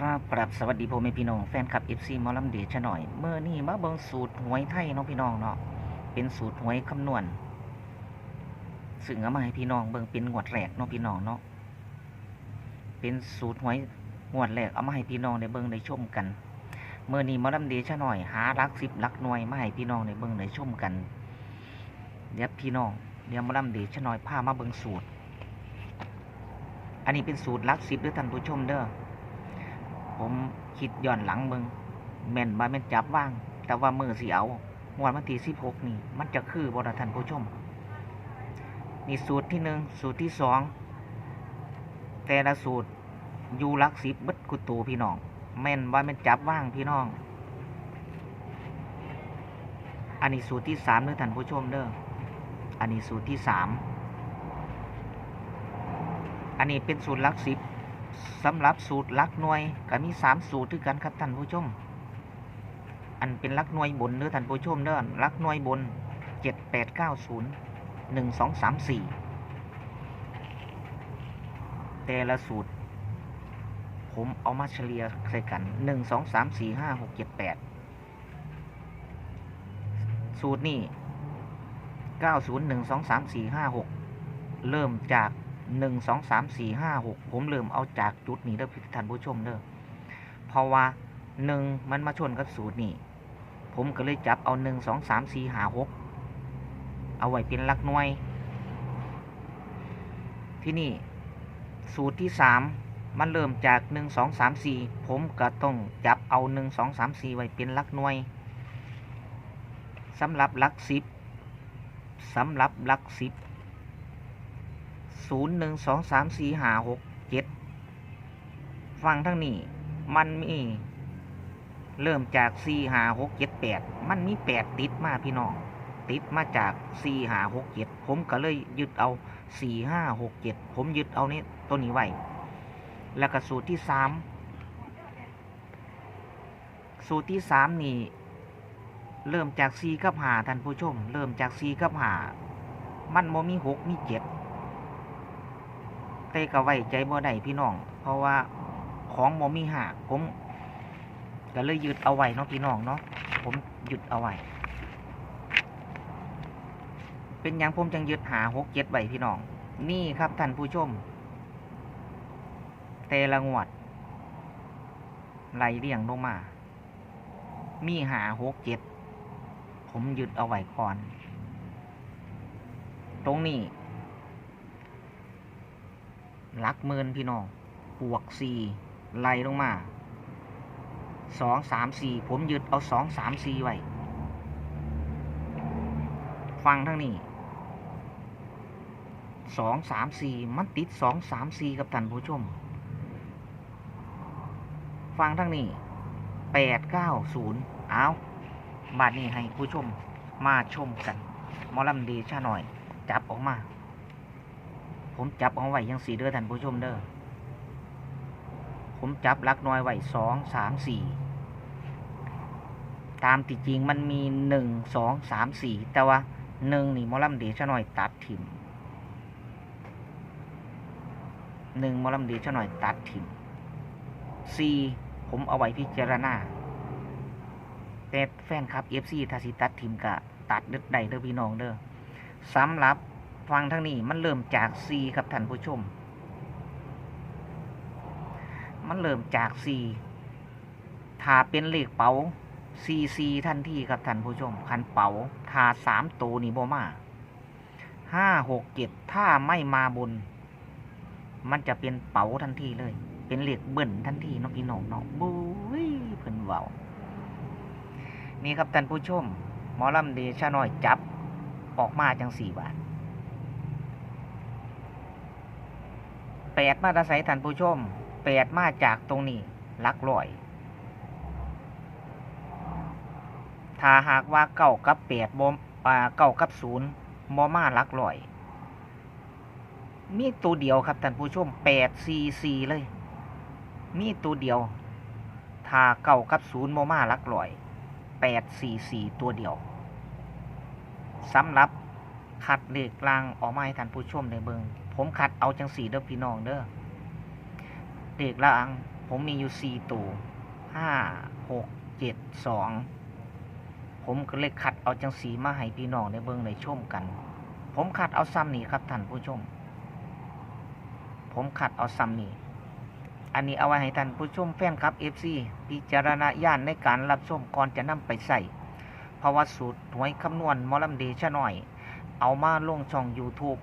ครับครับสวัสดีพ่อแม่พี่น้องแฟนคลับ FC หมอลำเดชหน่อยเมื่อนี้มาเบิงสูตรหวยไทยเนาะพี่น้องเนาะเป็นสูตรหวยคำนวณซึ่งเอามาให้พี่น้องเบิงเป็นงวดแรกเนาะพี่น้องเนาะเป็นสูตรหวยงวดแรกเอามาให้พี่น้องได้เบิงได้ชมกันเมื่อนี้มอลำเดชหน่อยหารักสิบลักหน่วยมาให้พี่น้องได้เบิงได้ชมกันเดี๋ยวพี่น้องเดี๋ยวมอลำเดชหน่อยพามาเบิงสูตร อันนี้เป็นสูตรลักสิบเด้อท่านผู้ชมเด้อ ผมคิดย้อนหลังมึงแม่นบ่แม่นจับว่าง แต่ว่ามือสีเอางวดวันที่สิบหกนี่ มันจะคือบรทันผู้ชม นี่สูตรที่หนึ่งสูตรที่สองแต่ละสูตรยู่หลักสิบบิดกุตูพี่น้อง แม่นว่แม่นจับว่างพี่น้อง อันนี้สูตรที่สามเด้อท่านผู้ชมเด้ออันนี้สูตรที่สามอันนี้เป็นสูตรลักสิบ สำหรับสูตรลักหน่วยก็มีสามสูตรด้วยกันครับท่านผู้ชม อันเป็นลักหน่วยบนเด้อท่านผู้ชมเด้อลักหน่วยบนเจ็ดแปดเก้าศูนย์หนึ่งสองสามสี่แต่ละสูตร ผมเอามาเฉลี่ยใส่กันหนึ่งสองสามสี่ห้าหกเจ็ดแปดสูตรนี่เก้าศูนย์หนึ่งสองสามสี่ห้าหกเริ่มจาก หนึ่งสองสามสี่ห้าหกผมเริ่มเอาจากจุดนี้เด้อท่านผู้ชมเด้อเพราะว่าหนึ่งมันมาชนกับสูตรนี่ผมก็เลยจับเอาหนึ่งสองสามสี่ห้าหกเอาไว้เป็นลักหน่วยที่นี่สูตรที่สามมันเริ่มจากหนึ่งสองสามสี่ผมก็ต้องจับเอาหนึ่งสองสามสี่ไว้เป็นลักหน่วยสำหรับลักสิบสำหรับลักสิบ ศูนย์หนึ่งสองสามสี่ห้าหกเจ็ดฟังทั้งนี้ มันมีเริ่มจากสี่ห้าหกเจ็ดแปดมันมีแปดติดมาพี่น้อง ติดมาจากสี่ห้าหกเจ็ดผมก็เลยยึดเอาสี่ห้าหกเจ็ดผมยึดเอานี้ตัวนี้ไว้แล้วก็สูตรที่สามสูตรที่สามนี่เริ่มจากสี่กับหาท่านผู้ชม เริ่มจากสี่กับหามันโมมีหกมีเจ็ด แต่ก็ไว้ใจบ่ได้พี่น้อง เพราะว่าของบ่มีหักผมก็เลยยึดเอาไว้เนาะพี่น้องเนาะผมยึดเอาไว้เป็นยังผมจังยึดหาหกเจ็ดไว้พี่น้อง นี่ครับท่านผู้ชมแต่ละงวดไล่เรียงลงมา มีหาหกเจ็ดผมยึดเอาไว้ก่อน ตรงนี้ ลักหมื่นพี่น้องบวกสี่ไล่ลงมาสองสามสี่ผมยึดเอาสองสามสี่ไว้ ฟังทั้งนี้สองสามสี่มันติดสองสามสี่กับท่านผู้ชม ฟังทั้งนี้แปดเก้าศูนย์เอาบาทนี้ให้ผู้ชมมาชมกันมอลำเดชาหน่อย จับออกมา ผมจับเอาไว้ยังสี่เด้อท่านผู้ชมเด้อผมจับลักน้อยไว้สองสามสี่ตามที่จริงมันมีหนึ่งสองสามสี่แต่ว่าหนึ่งนี่มอลำเดชหน่อยตัดถิ่มหนึ่งมอลำเดชหน่อยตัดถิ่มสี่ผมเอาไว้พิจารณาแต่แฟนครับเอฟซีทาสิตัดถิ่มกะตัดเด็ดใดเด้อพี่น้องเด้อสำหรับ ฟังทางนี้มันเริ่มจาก C ครับท่านผู้ชม มันเริ่มจาก C ถ้าเป็นเลขเป๋า C C ทันทีครับท่านผู้ชมคันเป๋าถ้าสามตัวนี่บ่มาห้าหกเจ็ดถ้าไม่มาบน มันจะเป็นเป๋าทันทีเลย เป็นเหลขเบิ่นทันทีเนาะพี่น้องเนาะบุ้ยเพิ่นเว้านี่ครับท่านผู้ชม หมอลำเดชะน้อยจับออกมาจังสี่บาท ปดมาตราไสท่านผู้ชมแปดมาจากตรงนี้ลักร้อย ถ้าหากว่าเก้ากับแปดบมอ่าเก้ากับศูนย์บอมาลักร้อย มีตัวเดียวครับท่านผู้ชมแปดซีซีเลย มีตัวเดียว ถ้าเก้ากับศูนย์บอมาลักร้อยแปดสี่สี่ตัวเดียวสำหรับคัดเลขกลางออกมาให้ท่านผู้ชมในเบิงผมคัดเอาจังสีเด้อพี่น้องเด้อเลขกลางผมมีอยู่สี่ตัวห้าหกเจ็ดสองผมก็เลยคัดเอาจังสีมาให้พี่น้องในเบิ้งในชมกัน ผมคัดเอาซ้ำนี่ครับท่านผู้ชม ผมคัดเอาซ้ำนี่อันนี้เอาไว้ให้ท่านผู้ชมแฟนครับ FC พิจารณาญาณในการรับชมก่อนจะนำไปใส่เพราว่าสูตรหวยคำนวณมอลำเดชะหน่อย เอามาลงช่อง YouTube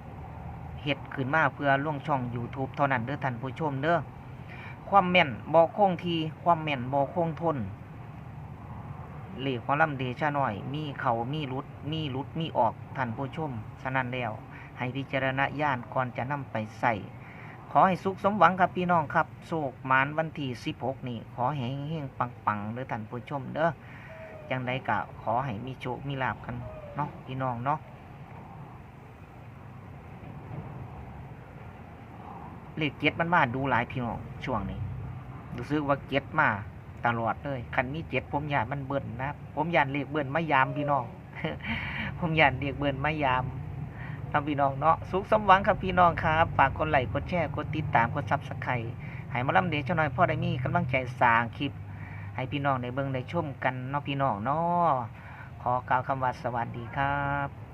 เฮ็ดขึ้นมาเพื่อล่วงช่อง YouTube เท่านั้นเด้อท่านผู้ชมเด้อความแม่นบ่คงทีความแม่นบ่คงทนเหลขหมอลำเดชหน่อย มีเขามีรุด มีรุดมีออกท่านผู้ชมฉะนั้นแล้วให้พิจารณาญาณก่อนจะนำไปใส่ขอให้สุขสมหวังครับพี่น้องครับโศกหมานวันที่16 นี่ขอให้เฮงปังๆเด้อท่านผู้ชมเด้อจังใดก็ขอให้มีโชคมีลาบกันเนาะพี่น้องเนาะ เลขเจ็ดมันมาดูหลายพี่น้องช่วงนี้รู้สึกว่าเจ็ดมาตลอดเลยคันมีเจ็ดผมยานมันเบิ่นนะผมยานเลขเบิ่นมายามพี่น้องผมยานเลขเบิ่นมายามทำพี่น้องเนาะสุขสมหวังครับพี่น้องครับฝากกดไลค์กดแชร์กดติดตามกดซับสไครต์ให้มาลำเดชหน่อยพ่อได้มีกำลังใจสร้างคลิป ให้พี่น้องได้เบิ่งได้ชมกันเนาะพี่น้องเนาะขอกล่าวคำว่าสวัสดีครับ